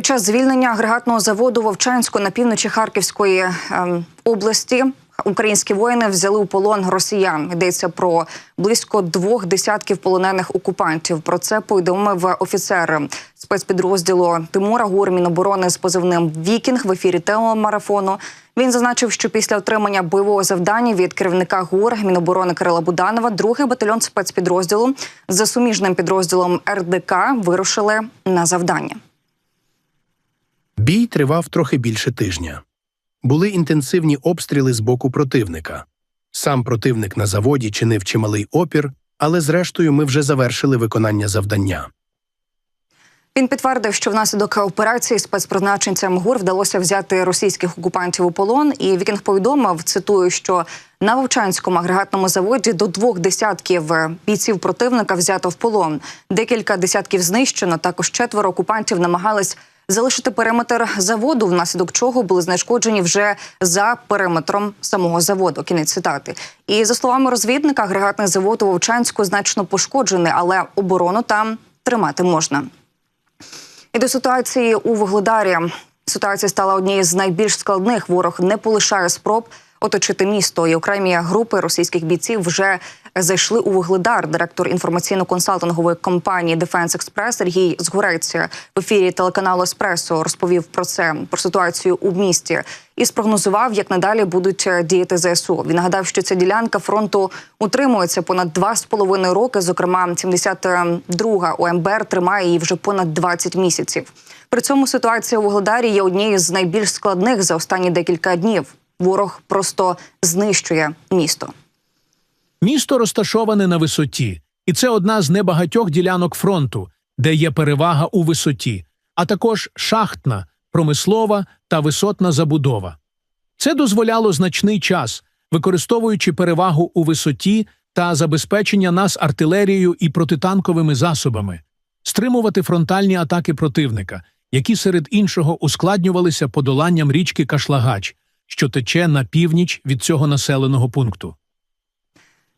Під час звільнення агрегатного заводу Вовчанську на півночі Харківської ем, області українські воїни взяли у полон росіян. Йдеться про близько двох десятків полонених окупантів. Про це повідомив офіцер спецпідрозділу Тимура Гур Міноборони з позивним Вікінг в ефірі телемарафону. Він зазначив, що після отримання бойового завдання від керівника ГУР Міноборони Кирила Буданова, другий батальйон спецпідрозділу за суміжним підрозділом РДК вирушили на завдання. Бій тривав трохи більше тижня. Були інтенсивні обстріли з боку противника. Сам противник на заводі чинив чималий опір, але зрештою ми вже завершили виконання завдання. Він підтвердив, що внаслідок операції спецпризначенцям ГУР вдалося взяти російських окупантів у полон. І Вікінг повідомив, цитую, що на Вовчанському агрегатному заводі до двох десятків бійців противника взято в полон. Декілька десятків знищено. Також четверо окупантів намагались залишити периметр заводу, внаслідок чого були знешкоджені вже за периметром самого заводу. Кінець цитати. І за словами розвідника, агрегатний завод у Вовчанську значно пошкоджений, але оборону там тримати можна. І до ситуації у Вугледарі ситуація стала однією з найбільш складних. Ворог не полишає спроб оточити місто. І окремі групи російських бійців вже зайшли у Вугледар. Директор інформаційно-консалтингової компанії Defense Express Сергій Згурець в ефірі телеканалу Еспресо розповів про це про ситуацію у місті і спрогнозував, як надалі будуть діяти ЗСУ. Він нагадав, що ця ділянка фронту утримується понад два з половиною роки. Зокрема, 72-га ОМБР тримає її вже понад 20 місяців. При цьому ситуація у Вугледарі є однією з найбільш складних за останні декілька днів. Ворог просто знищує місто. Місто розташоване на висоті, і це одна з небагатьох ділянок фронту, де є перевага у висоті, а також шахтна, промислова та висотна забудова. Це дозволяло значний час, використовуючи перевагу у висоті та забезпечення нас артилерією і протитанковими засобами, стримувати фронтальні атаки противника, які серед іншого ускладнювалися подоланням річки Кашлагач, що тече на північ від цього населеного пункту.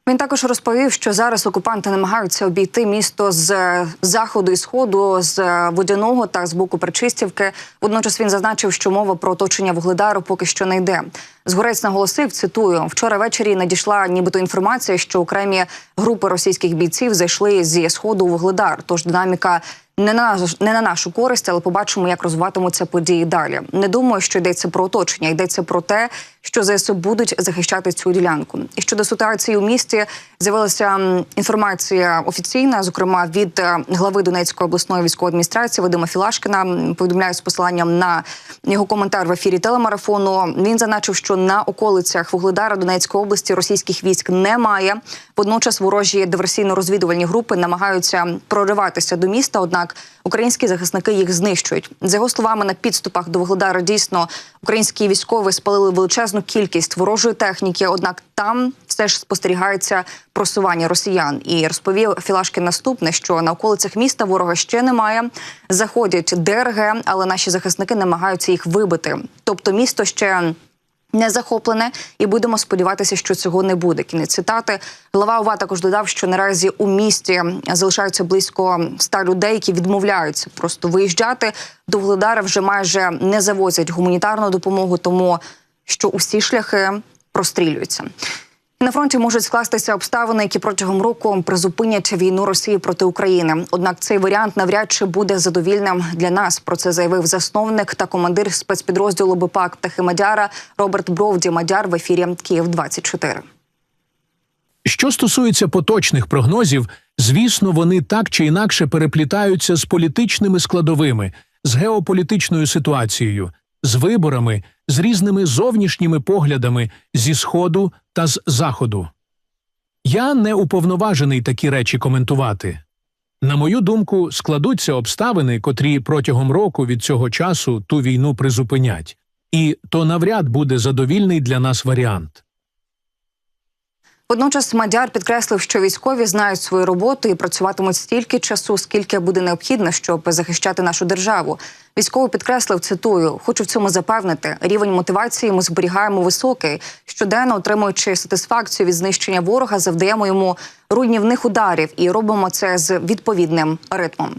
Він також розповів, що зараз окупанти намагаються обійти місто з заходу і сходу, з водяного та з боку Причистівки. Водночас він зазначив, що мова про оточення вугледару поки що не йде. Згорець наголосив, цитую: вчора ввечері надійшла нібито інформація, що окремі групи російських бійців зайшли зі сходу у вугледар. Тож динаміка не на не на нашу користь, але побачимо, як розвиватимуться події далі. Не думаю, що йдеться про оточення, йдеться про те, що ЗСУ будуть захищати цю ділянку. І щодо ситуації у місті з'явилася інформація офіційна, зокрема від е, глави Донецької обласної військової адміністрації Вадима Філашкіна. Повідомляю з посиланням на його коментар в ефірі телемарафону. Він зазначив, що на околицях Вугледара Донецької області російських військ немає. Водночас ворожі диверсійно-розвідувальні групи намагаються прориватися до міста. Однак українські захисники їх знищують. За його словами, на підступах до Вугледара дійсно українські військові спалили величезну кількість ворожої техніки. Однак там все ж спостерігається просування росіян. І розповів Філашкін наступне, що на околицях міста ворога ще немає. Заходять ДРГ, але наші захисники намагаються їх вибити. Тобто, місто ще. Не захоплене, і будемо сподіватися, що цього не буде. Кінець цитати глава ОВА також додав, що наразі у місті залишаються близько ста людей, які відмовляються просто виїжджати до Вугледара Вже майже не завозять гуманітарну допомогу, тому що усі шляхи прострілюються. На фронті можуть скластися обставини, які протягом року призупинять війну Росії проти України. Однак цей варіант навряд чи буде задовільним для нас. Про це заявив засновник та командир спецпідрозділу БПАК птахи Мадяра Роберт Бровді Мадяр в ефірі Київ 24 Що стосується поточних прогнозів, звісно, вони так чи інакше переплітаються з політичними складовими, з геополітичною ситуацією, з виборами, з різними зовнішніми поглядами зі сходу та з заходу. Я не уповноважений такі речі коментувати. На мою думку, складуться обставини, котрі протягом року від цього часу ту війну призупинять, і то навряд буде задовільний для нас варіант. Водночас Мадяр підкреслив, що військові знають свою роботу і працюватимуть стільки часу, скільки буде необхідно, щоб захищати нашу державу. Військовий підкреслив цитую: хочу в цьому запевнити. Рівень мотивації ми зберігаємо високий. Щоденно отримуючи сатисфакцію від знищення ворога, завдаємо йому руйнівних ударів і робимо це з відповідним ритмом.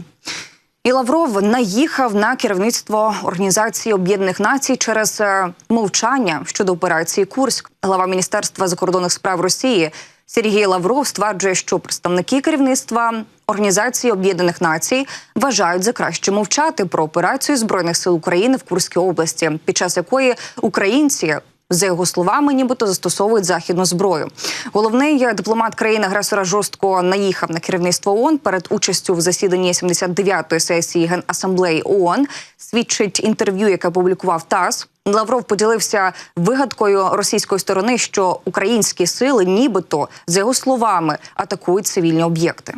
І Лавров наїхав на керівництво Організації Об'єднаних Націй через е, мовчання щодо операції Курськ. Глава міністерства закордонних справ Росії Сергій Лавров стверджує, що представники керівництва Організації Об'єднаних Націй вважають за краще мовчати про операцію збройних сил України в Курській області, під час якої українці. За його словами, нібито застосовують західну зброю. Головний дипломат країни-агресора жорстко наїхав на керівництво ООН перед участю в засіданні 79-ї сесії Генасамблеї ООН. Свідчить інтерв'ю, яке публікував ТАСС. Лавров поділився вигадкою російської сторони, що українські сили, нібито за його словами, атакують цивільні об'єкти.